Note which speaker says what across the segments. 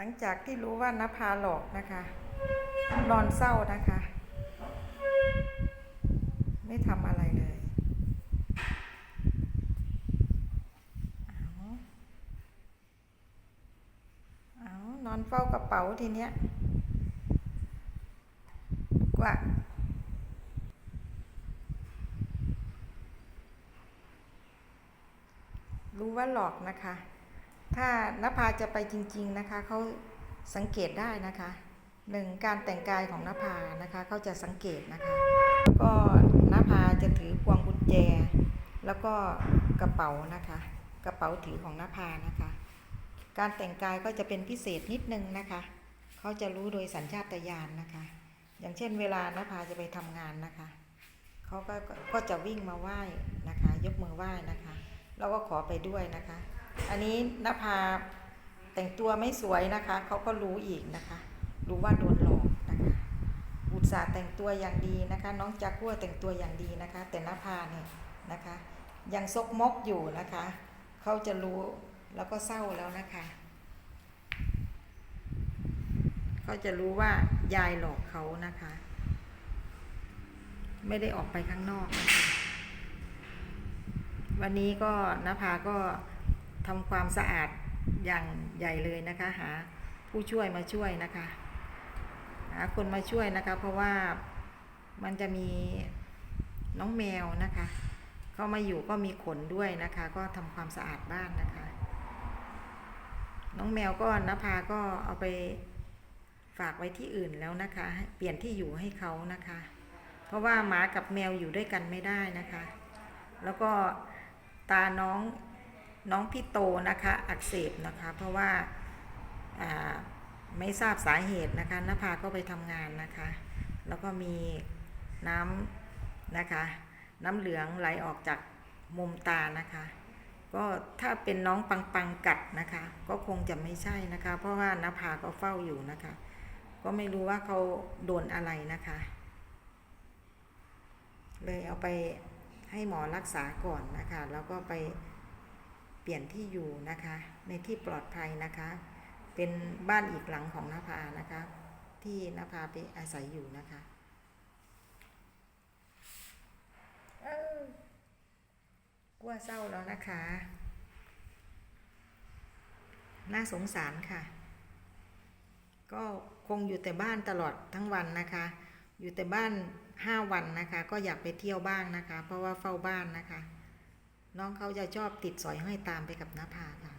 Speaker 1: หลังจากที่รู้ว่านภาหลอกนะคะ นอนเศร้านะคะ ไม่ทำอะไรเลย เอาเอานอนเฝ้ากระเป๋าทีเนี้ยกว่ารู้ว่าหลอกนะคะ ถ้านภาจะไปจริง ๆนะคะเขาสังเกตได้นะคะหนึ่งการแต่งกายของนภานะคะเขาจะสังเกตนะคะ ก็นภาจะถือพวงกุญแจ แล้วก็กระเป๋านะคะ กระเป๋าถือของนภานะคะ การแต่งกายก็จะเป็นพิเศษนิดนึงนะคะเขาจะรู้โดยสัญชาตญาณนะคะ อย่างเช่นเวลานภาจะไปทำงานนะคะเขาก็ก็จะวิ่งมาไหว้นะคะ ยกมือไหว้นะคะ แล้วก็ขอไปด้วยนะคะ อันนี้นภาแต่งตัวไม่สวยนะคะ เขาก็รู้อีกนะคะ รู้ว่าโดนหลอกนะคะอุตสาแต่งตัวอย่างดีนะคะ น้องจากัวแต่งตัวอย่างดีนะคะ แต่นภาเนี่ยนะคะ ยังซกมกอยู่นะคะ เขาจะรู้แล้วก็เศร้าแล้วนะคะ เขาจะรู้ว่ายายหลอกเขานะคะ ไม่ได้ออกไปข้างนอกนะคะวันนี้ก็นภาก็ ทำความสะอาดอย่างใหญ่เลยนะคะ หาผู้ช่วยมาช่วยนะคะ หาคนมาช่วยนะคะ เพราะว่ามันจะมีน้องแมวนะคะ เข้ามาอยู่ก็มีขนด้วยนะคะ ก็ทำความสะอาดบ้านนะคะ น้องแมวก็นภาก็เอาไปฝากไว้ที่อื่นแล้วนะคะ เปลี่ยนที่อยู่ให้เขานะคะ เพราะว่าหมากับแมวอยู่ด้วยกันไม่ได้นะคะ แล้วก็ตาน้อง น้องพี่โตนะคะอักเสบนะคะ เพราะว่าไม่ทราบสาเหตุนะคะนภาก็ไปทำงานนะคะ แล้วก็มีน้ำนะคะ น้ำเหลืองไหลออกจากมุมตานะคะ ก็ถ้าเป็นน้องปังปังกัดนะคะ ก็คงจะไม่ใช่นะคะ เพราะว่านภาก็เฝ้าอยู่นะคะ ก็ไม่รู้ว่าเขาโดนอะไรนะคะ เลยเอาไปให้หมอรักษาก่อนนะคะ แล้วก็ไป ปลี่ยนที่อยู่นะคะ ในที่ปลอดภัยนะคะ เป็นบ้านอีกหลังของนภานะคะ ที่นภาไปอาศัยอยู่นะคะเอ้ากลัวเศร้าแล้วนะคะ น่าสงสารค่ะ ก็คงอยู่แต่บ้านตลอดทั้งวันนะคะ อยู่แต่บ้านห้าวันนะคะ ก็อยากไปเที่ยวบ้างนะคะ เพราะว่าเฝ้าบ้านนะคะ น้องเขาจะชอบติดสอยห้อยตามไปกับน้าผาค่ะ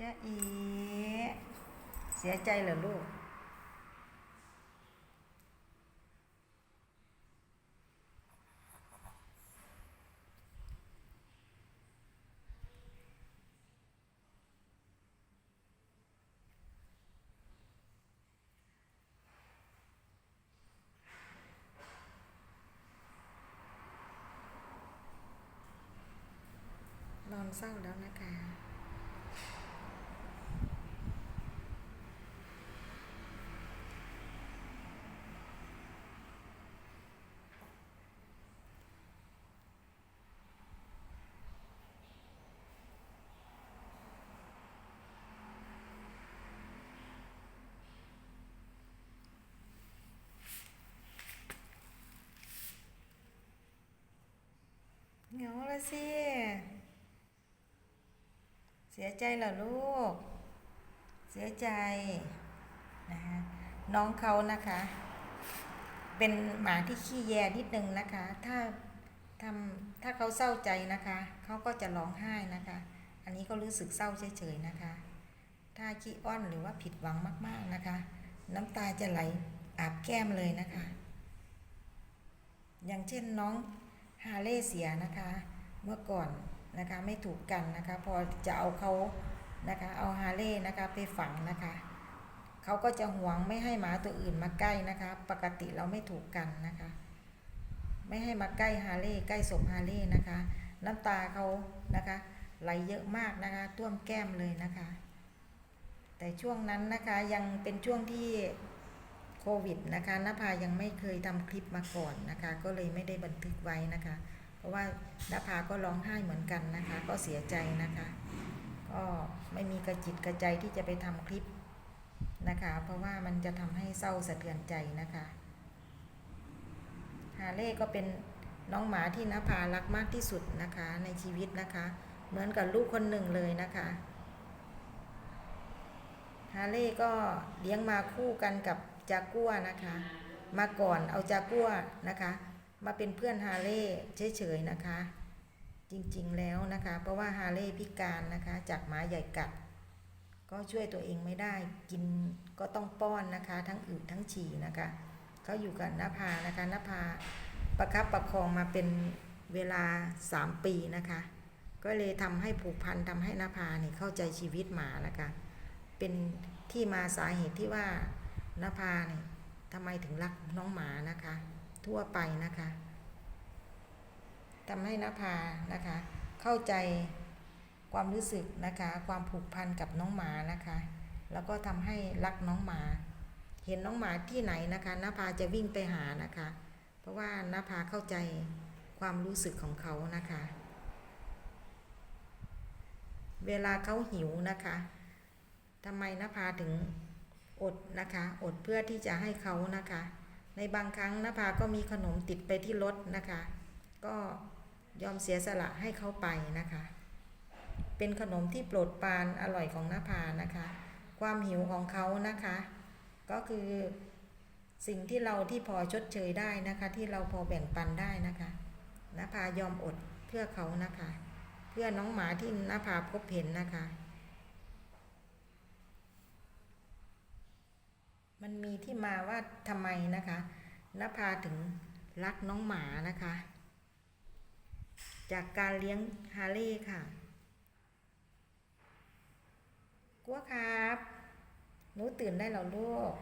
Speaker 1: จ๊ะอีเสียใจเหรอลูก นอนเศร้าแล้วนะคะ เหงาละสิ เสียใจเหรอลูก เสียใจนะคะน้องเขานะคะ เป็นหมาที่ขี้แยนิดนึงนะคะ ถ้าทำถ้าเขาเศร้าใจนะคะ เขาก็จะร้องไห้นะคะ อันนี้ก็รู้สึกเศร้าเฉยๆนะคะ ถ้าขี้อ้อนหรือว่าผิดหวังมากๆนะคะ น้ำตาจะไหลอาบแก้มเลยนะคะ อย่างเช่นน้องฮาเล่เสียนะคะ เมื่อก่อน นะคะไม่ถูกกันนะคะ พอจะเอาเขานะคะ เอาฮาเล่นะคะไปฝังนะคะเขาก็จะหวงไม่ให้หมาตัวอื่นมาใกล้นะคะ ปกติเราไม่ถูกกันนะคะ ไม่ให้มาใกล้ฮาเล่ใกล้ศพฮาเล่นะคะ น้ำตาเขานะคะ ไหลเยอะมากนะคะท่วมแก้มเลยนะคะ แต่ช่วงนั้นนะคะยังเป็นช่วงที่โควิดนะคะนภายังไม่เคยทำคลิปมาก่อนนะคะ ก็เลยไม่ได้บันทึกไว้นะคะ เพราะว่านภาก็ร้องไห้เหมือนกันนะคะ ก็เสียใจนะคะ ก็ไม่มีกระจิตกระใจที่จะไปทำคลิปนะคะ เพราะว่ามันจะทำให้เศร้าสะเทือนใจนะคะฮาเล่ก็เป็นน้องหมาที่นภารักมากที่สุดนะคะในชีวิตนะคะ เหมือนกับลูกคนหนึ่งเลยนะคะฮาเล่ก็เลี้ยงมาคู่กันกับจากัวนะคะ มาก่อนเอาจากัวนะคะ มาเป็นเพื่อนฮาเล่เฉยๆนะคะ จริงๆแล้วนะคะ เพราะว่าฮาเล่พิการนะคะ จากหมาใหญ่กัด ก็ช่วยตัวเองไม่ได้กินก็ต้องป้อนนะคะ ทั้งอึทั้งฉี่นะคะเขาอยู่กับนภานะคะนภาประคับประคองมาเป็นเวลา 3 ปีนะคะ ก็เลยทำให้ผูกพันทำให้นภาเนี่ยเข้าใจชีวิตหมานะคะ เป็นที่มาสาเหตุที่ว่านภาเนี่ยทำไมถึงรักน้องหมานะคะ ทั่วไปนะคะทำให้นภานะคะ เข้าใจความรู้สึกนะคะ ความผูกพันกับน้องหมานะคะ แล้วก็ทำให้รักน้องหมา เห็นน้องหมาที่ไหนนะคะนภาจะวิ่งไปหานะคะ เพราะว่านภาเข้าใจความรู้สึกของเขานะคะ เวลาเขาหิวนะคะทำไมนภาถึงอดนะคะ อดเพื่อที่จะให้เขานะคะ ในบางครั้งนภาก็มีขนมติดไปที่รถนะคะ ก็ยอมเสียสละให้เขาไปนะคะ เป็นขนมที่โปรดปานอร่อยของนภานะคะ ความหิวของเขานะคะ ก็คือสิ่งที่เราที่พอชดเชยได้นะคะ ที่เราพอแบ่งปันได้นะคะนภายอมอดเพื่อเขานะคะ เพื่อน้องหมาที่นภาพบเห็นนะคะ มันมีที่มาว่าทำไมนะคะนภาถึงรักน้องหมานะคะ จากการเลี้ยงฮาร์เลย์ค่ะกัวครับหนูตื่นได้แล้วลูก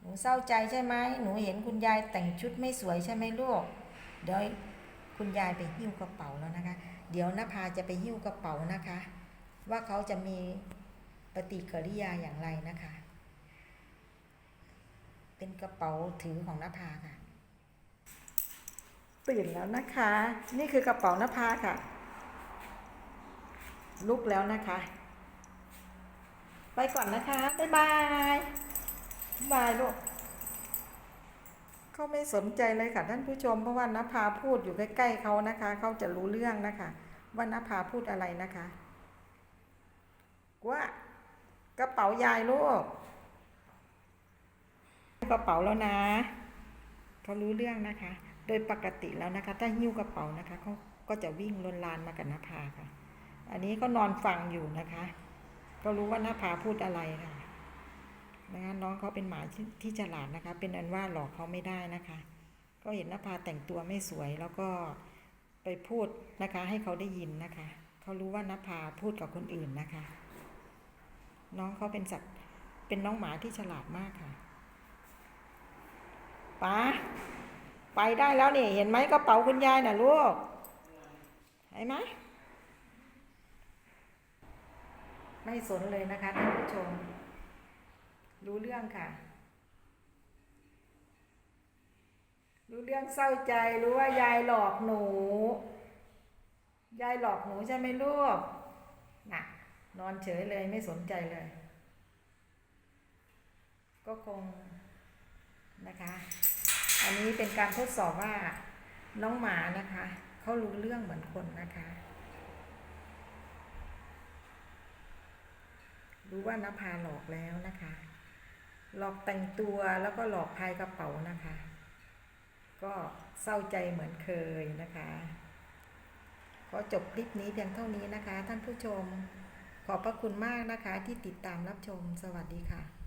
Speaker 1: หนูเศร้าใจใช่ไหมหนูเห็นคุณยายแต่งชุดไม่สวยใช่ไหมลูกเดี๋ยวคุณยายไปหิ้วกระเป๋าแล้วนะคะ เดี๋ยวนภาจะไปหิ้วกระเป๋านะคะ ว่าเขาจะมีปฏิกิริยาอย่างไรนะคะ เป็นกระเป๋าถือของนภาค่ะ ตื่นแล้วนะคะ นี่คือกระเป๋านภาค่ะ ลุกแล้วนะคะ ไปก่อนนะคะ บ๊ายบายบายลูกเขาไม่สนใจเลยค่ะ ท่านผู้ชมเพราะว่านภาพูดอยู่ใกล้ๆเขานะคะ เขาจะรู้เรื่องนะคะ ว่านภาพูดอะไรนะคะ ว่ากระเป๋ายายลูก กระเป๋าแล้วนะเขารู้เรื่องนะคะ โดยปกติแล้วนะคะ ถ้าหิ้วกระเป๋านะคะเขาก็จะวิ่งลนลานมากับนภาค่ะ อันนี้ก็นอนฟังอยู่นะคะ ก็รู้ว่านภาพูดอะไรค่ะนะคะน้องเขาเป็นหมาที่ที่ฉลาดนะคะ เป็นอันว่าหลอกเขาไม่ได้นะคะ ก็เห็นนภาแต่งตัวไม่สวยแล้วก็ไปพูดนะคะ ให้เขาได้ยินนะคะเขารู้ว่านภาพูดกับคนอื่นนะคะ น้องเขาเป็นสัตว์เป็นน้องหมาที่ฉลาดมากค่ะ ป้าไปได้แล้วนี่เห็นไหมกระเป๋าคุณยายน่ะลูกเห็นไหมไม่สนเลยนะคะท่านผู้ชม รู้เรื่องค่ะ รู้เรื่องเศร้าใจรู้ว่ายายหลอกหนู ยายหลอกหนูใช่ไหมลูกน่ะ นอนเฉยเลยไม่สนใจเลย ก็คง นะคะ อันนี้เป็นการทดสอบว่าน้องหมานะคะเขารู้เรื่องเหมือนคนนะคะ รู้ว่านภาหลอกแล้วนะคะ หลอกแต่งตัวแล้วก็หลอกพายกระเป๋านะคะ ก็เศร้าใจเหมือนเคยนะคะขอจบคลิปนี้เพียงเท่านี้นะคะ ท่านผู้ชม ขอบพระคุณมากนะคะที่ติดตามรับชมสวัสดีค่ะ